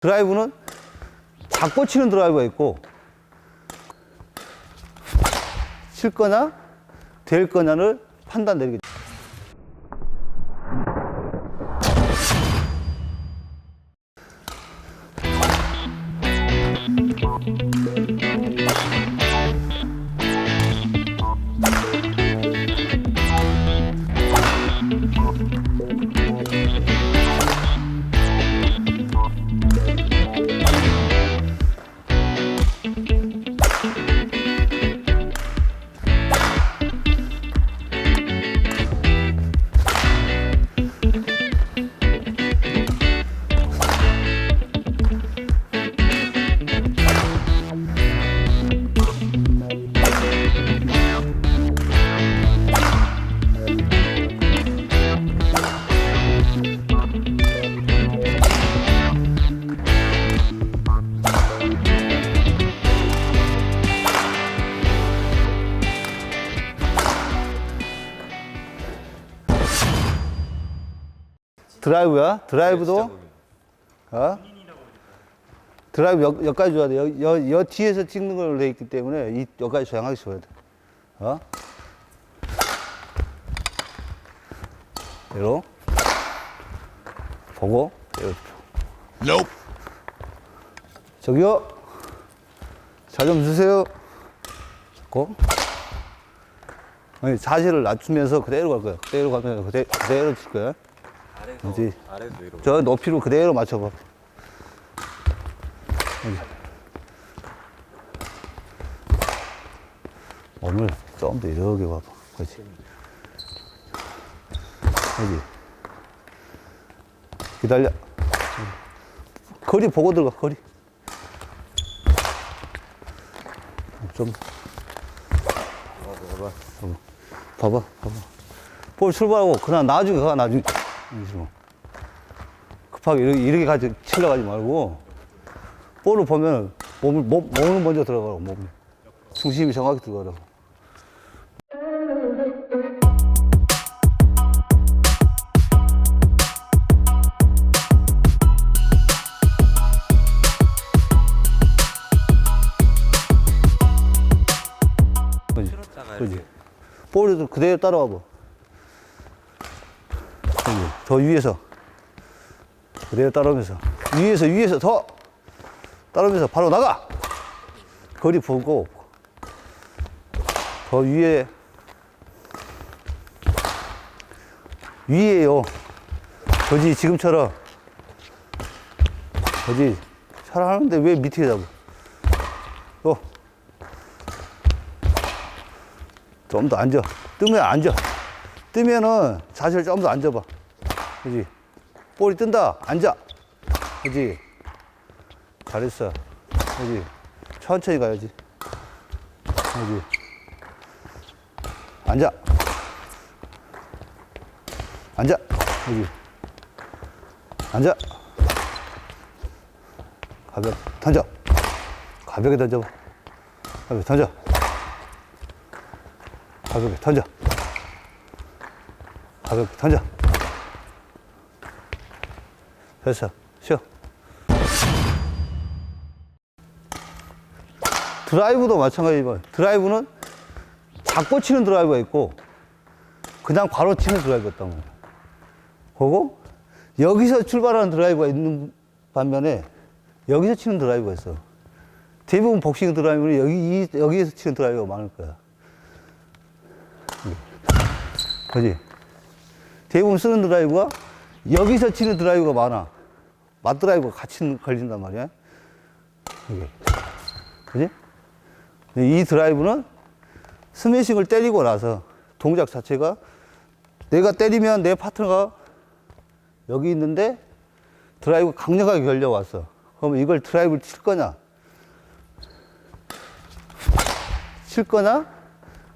드라이브는 잡고 치는 드라이브가 있고 칠 거냐 될 거냐를 판단 내리겠죠. 드라이브야. 드라이브도 어? 드라이브 여, 여기까지 줘야 돼. 여, 여, 여 뒤에서 찍는 걸로 돼 있기 때문에 이 여기까지 정확하게 줘야 돼. 어? 이로 보고 이렇게. 저기요. 잘좀 주세요. 잡고. 아니, 자세를 낮추면서 그대로 갈 거야. 그대로 가면서 그대, 그대로 칠 거야. 이제 이러고 저 높이로 그대로 맞춰봐. 몸을 좀 더 이렇게 봐봐. 그렇지. 여기. 기다려. 거리 보고 들어가, 거리. 좀. 봐봐, 봐봐. 봐봐. 볼 출발하고, 그냥 나중에 가, 나중에. 이런 식으로. 급하게 이렇게, 이렇게 가지, 치러 가지 말고, 볼을 보면 몸을, 몸, 몸을 먼저 들어가라고, 몸을. 중심이 정확히 들어가라고. 그지? 볼을 그대로 따라와 봐. 더 위에서. 그대로 따라오면서. 위에서, 위에서 더 따라오면서 바로 나가! 거리 보고. 더 위에. 위에요. 그지, 지금처럼. 그지. 잘하는데 왜 밑에 잡고. 또. 좀 더 앉아. 뜨면 앉아. 뜨면은 자세를 좀더 앉아봐. 그지? 볼이 뜬다. 앉아. 그지? 잘했어. 그지? 천천히 가야지. 그지? 앉아. 앉아. 그지? 앉아. 가볍게 던져. 가볍게 던져봐. 가볍게 던져. 가볍게 던져. 가볍게 던져. 됐어. 쉬어. 드라이브도 마찬가지지만 드라이브는 잡고 치는 드라이브가 있고 그냥 바로 치는 드라이브가 있단 말이야. 그리고 여기서 출발하는 드라이브가 있는 반면에 여기서 치는 드라이브가 있어. 대부분 복싱 드라이브는 여기, 이- 여기에서 치는 드라이브가 많을 거야. 그지? 대부분 쓰는 드라이브가 여기서 치는 드라이브가 많아. 맞 드라이브가 같이 걸린단 말이야. 이게. 그지? 이 드라이브는 스매싱을 때리고 나서 동작 자체가 내가 때리면 내 파트너가 여기 있는데 드라이브 강력하게 걸려왔어. 그러면 이걸 드라이브를 칠 거냐? 칠 거냐?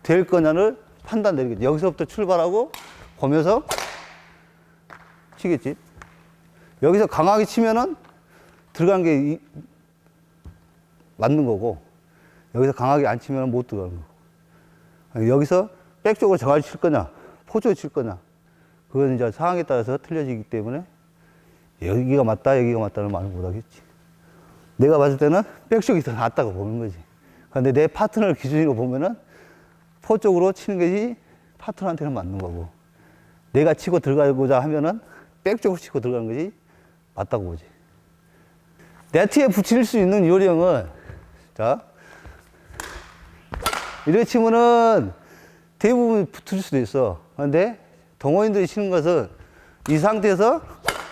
될 거냐를 판단 내리겠지. 여기서부터 출발하고 보면서 치겠지. 여기서 강하게 치면은 들어간 게 이- 맞는 거고 여기서 강하게 안 치면 못 들어가는 거고 여기서 백 쪽으로 정확히 칠 거냐 포쪽으로 칠 거냐 그건 이제 상황에 따라서 틀려지기 때문에 여기가 맞다 여기가 맞다는 말을 못 하겠지 내가 봤을 때는 백 쪽이 더 낫다고 보는 거지. 근데 내 파트너를 기준으로 보면은 포 쪽으로 치는 것이 파트너한테는 맞는 거고 내가 치고 들어가고자 하면은 백 쪽으로 치고 들어가는 것이 맞다고 보지. 네트에 붙일 수 있는 요령은 자 이렇게 치면은 대부분 붙을 수도 있어. 근데 동호인들이 치는 것은 이 상태에서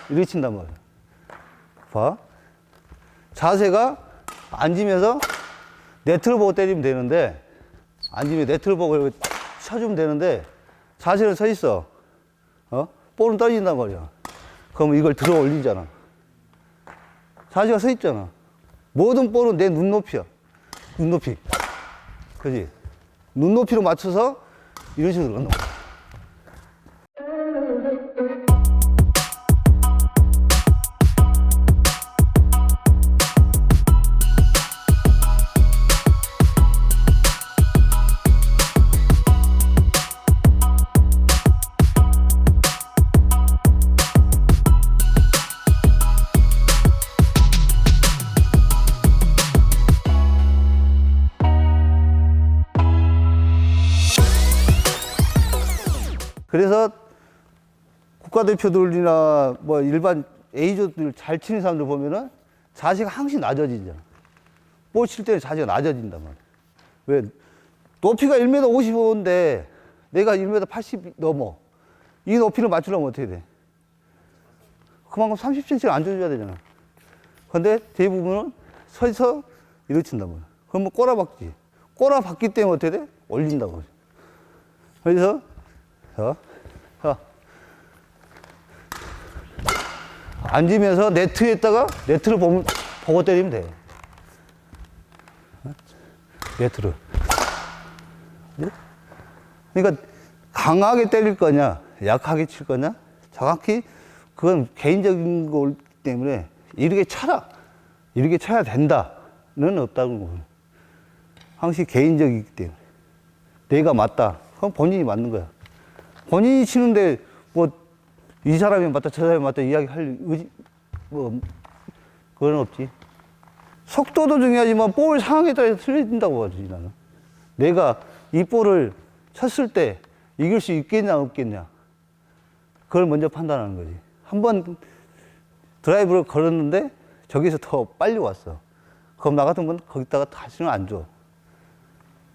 이렇게 친단 말이야. 봐. 자세가 앉으면서 네트를 보고 때리면 되는데 앉으면 네트를 보고 쳐주면 되는데 자세는 서 있어. 어? 볼은 떨어진단 말이야. 그럼 이걸 들어 올리잖아. 자세가 서 있잖아. 모든 볼은 내 눈높이야. 눈높이. 그지? 눈높이로 맞춰서 이런 식으로 넣는 그래서 국가대표들이나 뭐 일반 A조들 잘 치는 사람들 보면은 자세가 항상 낮아지잖아. 볼 칠 때는 자세가 낮아진단 말이야. 왜? 높이가 1m 55인데 내가 1m 80 넘어. 이 높이를 맞추려면 어떻게 돼? 그만큼 30cm를 안 줘줘야 되잖아. 근데 대부분은 서서 이렇게 친단 말이야. 그럼 뭐 꼬라박지. 꼬라박기 때문에 어떻게 돼? 올린다고. 그래서 자, 자. 앉으면서 네트에다가 네트를 보면, 보고 때리면 돼. 네트를. 네? 그러니까 강하게 때릴 거냐, 약하게 칠 거냐, 정확히 그건 개인적인 거기 때문에 이렇게 쳐라, 이렇게 쳐야 된다는 없다고. 항상 개인적이기 때문에 내가 맞다. 그럼 본인이 맞는 거야. 본인이 치는데 뭐 이 사람이 맞다 저 사람이 맞다 이야기할 의지 뭐 그건 없지. 속도도 중요하지만 볼 상황에 따라서 틀린다고 하지 나는. 내가 이 볼을 쳤을 때 이길 수 있겠냐 없겠냐 그걸 먼저 판단하는 거지. 한번 드라이브를 걸었는데 저기서 더 빨리 왔어. 그럼 나 같은 건 거기다가 다시는 안 줘.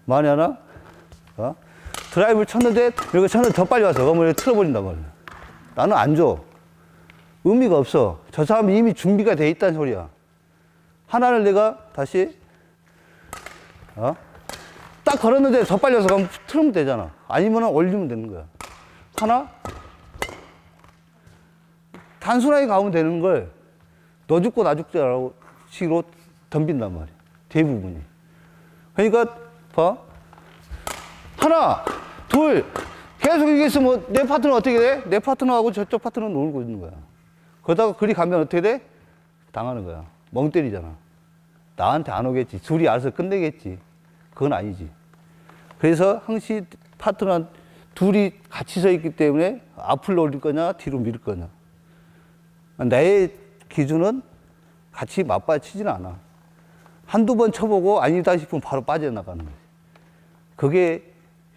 만에 하나 어? 드라이브를 쳤는데 이렇게 쳤는데 더 빨리 와서 이렇게 틀어버린단 말이야. 나는 안 줘. 의미가 없어. 저 사람이 이미 준비가 돼 있다는 소리야. 하나를 내가 다시 어? 딱 걸었는데 더 빨리 와서 가면 틀으면 되잖아. 아니면 올리면 되는 거야. 하나 단순하게 가면 되는 걸 너 죽고 나 죽자라고 식으로 덤빈단 말이야. 대부분이. 그러니까 봐. 하나, 둘, 계속 이게 있으면 내 파트너 어떻게 돼? 내 파트너하고 저쪽 파트너 놀고 있는 거야. 그러다가 그리 가면 어떻게 돼? 당하는 거야. 멍 때리잖아. 나한테 안 오겠지. 둘이 알아서 끝내겠지. 그건 아니지. 그래서 항시 파트너 둘이 같이 서 있기 때문에 앞을 올릴 거냐, 뒤로 밀 거냐. 내 기준은 같이 맞받치지는 않아. 한두 번 쳐보고 아니다 싶으면 바로 빠져나가는 거지. 그게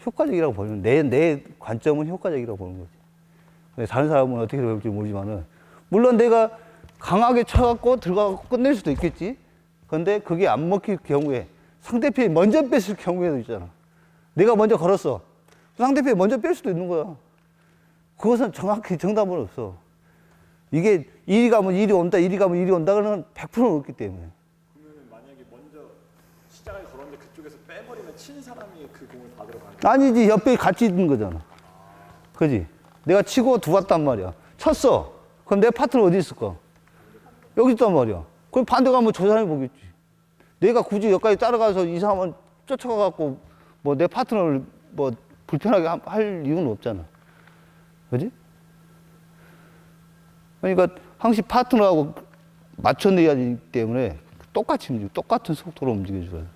효과적이라고 보는 내, 내 관점은 효과적이라고 보는 거지. 다른 사람은 어떻게 볼지 모르지만은, 물론 내가 강하게 쳐갖고 들어가고 끝낼 수도 있겠지. 근데 그게 안 먹힐 경우에 상대편이 먼저 뺐을 경우에도 있잖아. 내가 먼저 걸었어. 상대편이 먼저 뺄 수도 있는 거야. 그것은 정확히 정답은 없어. 이게 이리 가면 이리 온다, 이리 가면 이리 온다, 그러면 100% 없기 때문에. 그러면 만약에 먼저 시작을 걸었는데 그쪽에서 빼버리면 친 사람이 그 공을 받으러 가는 거예요? 아니지, 옆에 같이 있는 거잖아. 그지? 내가 치고 두었단 말이야. 쳤어. 그럼 내 파트너 어디 있을까? 여기 있단 말이야. 그럼 반대 가면 저 사람이 보겠지. 내가 굳이 여기까지 따라가서 이 사람을 쫓아가갖고 뭐 내 파트너를 뭐 불편하게 하- 할 이유는 없잖아. 그지? 그러니까 항상 파트너하고 맞춰내야 되기 때문에 똑같이 움직여, 똑같은 속도로 움직여줘야 돼.